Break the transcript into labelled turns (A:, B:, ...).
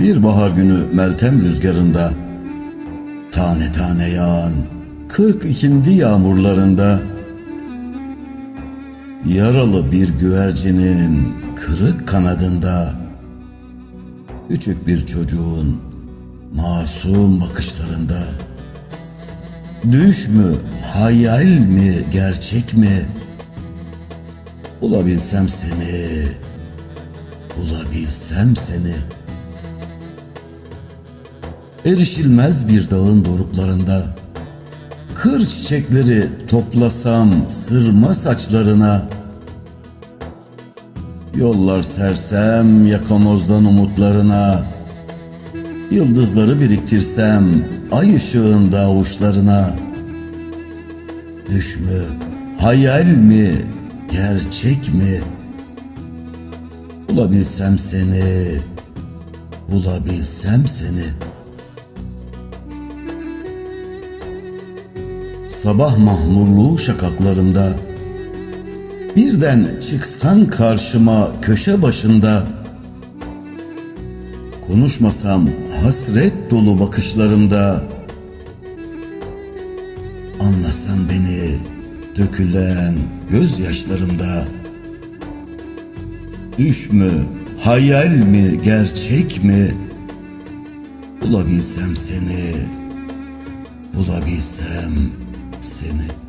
A: Bir bahar günü Meltem rüzgarında Tane tane yağan kırk ikindi yağmurlarında Yaralı bir güvercinin kırık kanadında Küçük bir çocuğun masum bakışlarında Düş mü, hayal mi, gerçek mi? Bulabilsem seni, bulabilsem seni. Erişilmez bir dağın doruklarında, kır çiçekleri toplasam sırma saçlarına, yollar sersem yakamozdan umutlarına, yıldızları biriktirsem ay ışığında avuçlarına, düş mü, hayal mi, gerçek mi? Bulabilsem seni, bulabilsem seni. Sabah mahmurluğu şakaklarında, birden çıksan karşıma köşe başında, konuşmasam hasret dolu bakışlarında, anlasan beni dökülen gözyaşlarımda. Düş mü, hayal mi, gerçek mi? Bulabilsem seni, bulabilsem seni.